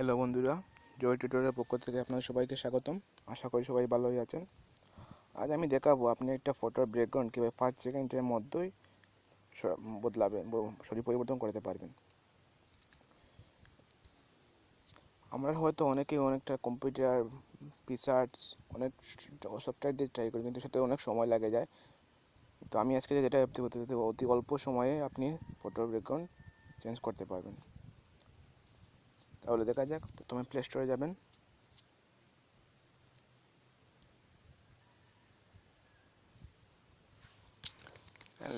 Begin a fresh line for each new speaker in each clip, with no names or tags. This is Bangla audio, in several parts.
হ্যালো বন্ধুরা। জয় টিউটোরিয়ালের পক্ষ থেকে আপনাদের সবাইকে স্বাগতম। আশা করি সবাই ভালোই আছেন। আজ আমি দেখাবো আপনি একটা ফটোর ব্যাকগ্রাউন্ড কীভাবে পাঁচ সেকেন্ডের মধ্যেই বদলাবেন সরি পরিবর্তন করতে পারবেন। আমরা হয়তো অনেকেই অনেকটা কম্পিউটার পিসার্টস অনেক সফটওয়্যার দিয়ে ট্রাই করি, কিন্তু সেটা অনেক সময় লাগে যায়। তো আমি আজকে যেটা অতি অল্প সময়ে আপনি ফটোর ব্যাকগ্রাউন্ড চেঞ্জ করতে পারবেন। তাহলে দেখা যাক, প্রথমে প্লে স্টোরে যাবেন।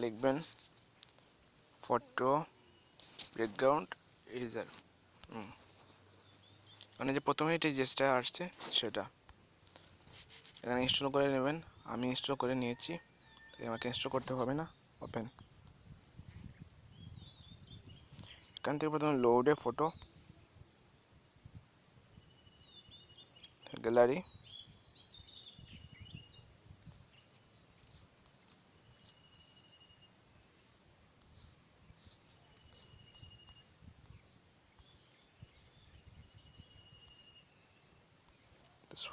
লিখবেন ফটো ব্যাকগ্রাউন্ড ইরেজার মানে যে প্রথমে যে যেটা আসছে, সেটা। এখানে ইনস্টল করে নেবেন। আমি ইনস্টল করে নিয়েছি, তাই আমাকে ইনস্টল করতে হবে না। ওপেন এখান থেকে প্রথমে লোডে ফটো গ্যালারি।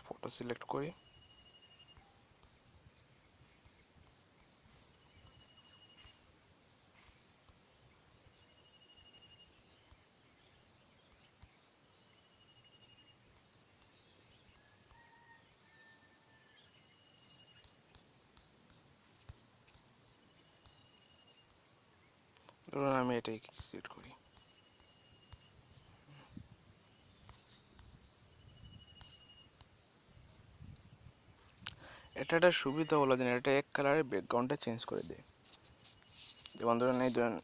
ফটো সিলেক্ট করি। ধরুন আমি এটাই সিলেক্ট করি। এটা একটা সুবিধা হলো যে এটা এক কালারের ব্যাকগ্রাউন্ডটা চেঞ্জ করে দেয়। যেমন ধরুন এই ধরুন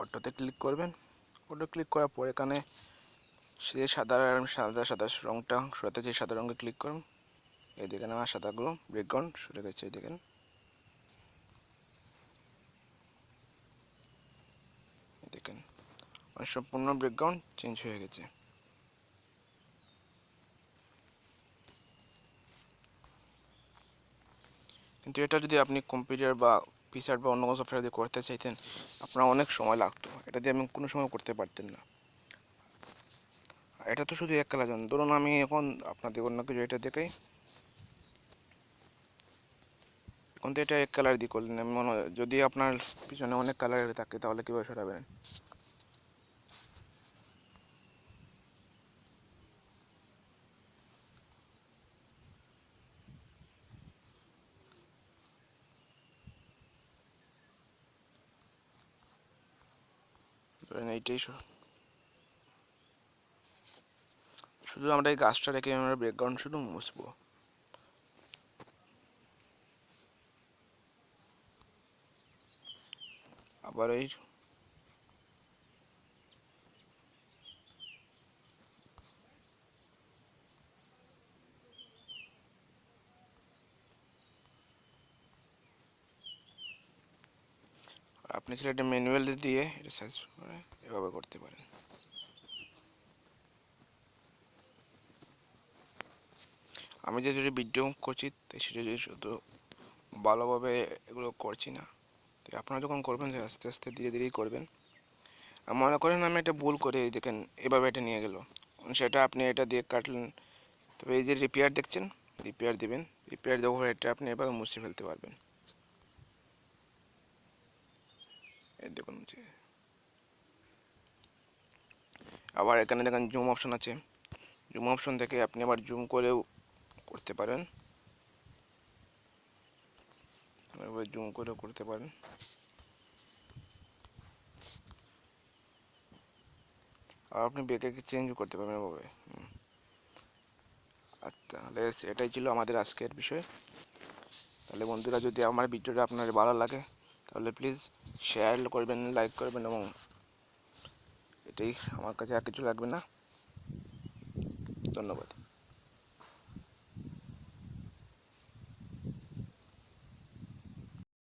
অটোতে ক্লিক করবেন। অটো ক্লিক করার পর এখানে সে সাদা সাদা সাদা রঙটা সরাতে যে সাদা রঙে ক্লিক করুন। এই দেখেন আমার সাদাগুলো ব্যাকগ্রাউন্ড সরে গেছে, এই দেখেন। দেখেন। সম্পূর্ণ ব্যাকগ্রাউন্ড চেঞ্জ হয়ে গেছে। কিন্তু এটা যদি আপনি কম্পিউটার বা পিসার বা অন্য কোনো সফটওয়্যার দিয়ে করতে চাইতেন, আপনার অনেক সময় লাগতো। এটা দিয়ে আমি কোনো সময় করতে পারতেন না। এটা তো শুধু এক কালার ধরুন আমি এখন আপনাদের অন্য কিছু এটা দেখাই। এখন তো এটা এক কালার দিয়ে করলেন। মনে যদি আপনার পিছনে অনেক কালারের থাকে, তাহলে কীভাবে সরাবেন? শুধু আমরা এই গাছটা রেখে আমরা ব্যাকগ্রাউন্ড শুধু মুছবো। আবার এই আপনি চাইলে এটা ম্যানুয়াল দিয়ে এটা সাইজ করে এভাবে করতে পারেন। আমি যে যদি ভিডিও করছি সেটা যদি শুধু ভালোভাবে এগুলো করছি না আপনারা যখন করবেন, যে আস্তে আস্তে ধীরে ধীরেই করবেন। আর মনে করেন আমি একটা ভুল করে দেখেন, এভাবে এটা নিয়ে গেল। সেটা আপনি এটা দিয়ে কাটলেন। তবে এই যে রিপেয়ার দেখছেন রিপেয়ার দেবেন। রিপেয়ার দেওয়ার এটা আপনি এভাবে মুছে ফেলতে পারবেন। দেখুন আবার এখানে দেখেন জুম অপশন আছে। জুম অপশন থেকে আপনি আবার জুম করেও করতে পারেন। এবার জুম করেও করতে পারেন। আর আপনি বেকে চেঞ্জ করতে পারবেন এভাবে। আচ্ছা তাহলে এটাই ছিল আমাদের আজকের বিষয়। তাহলে বন্ধুরা, যদি আমার ভিডিওটা আপনার ভালো লাগে, তাহলে প্লিজ শেয়ার করবেন লাইক করবেন এবং এটাই আমার কাছে আর কিছু লাগবে না। ধন্যবাদ।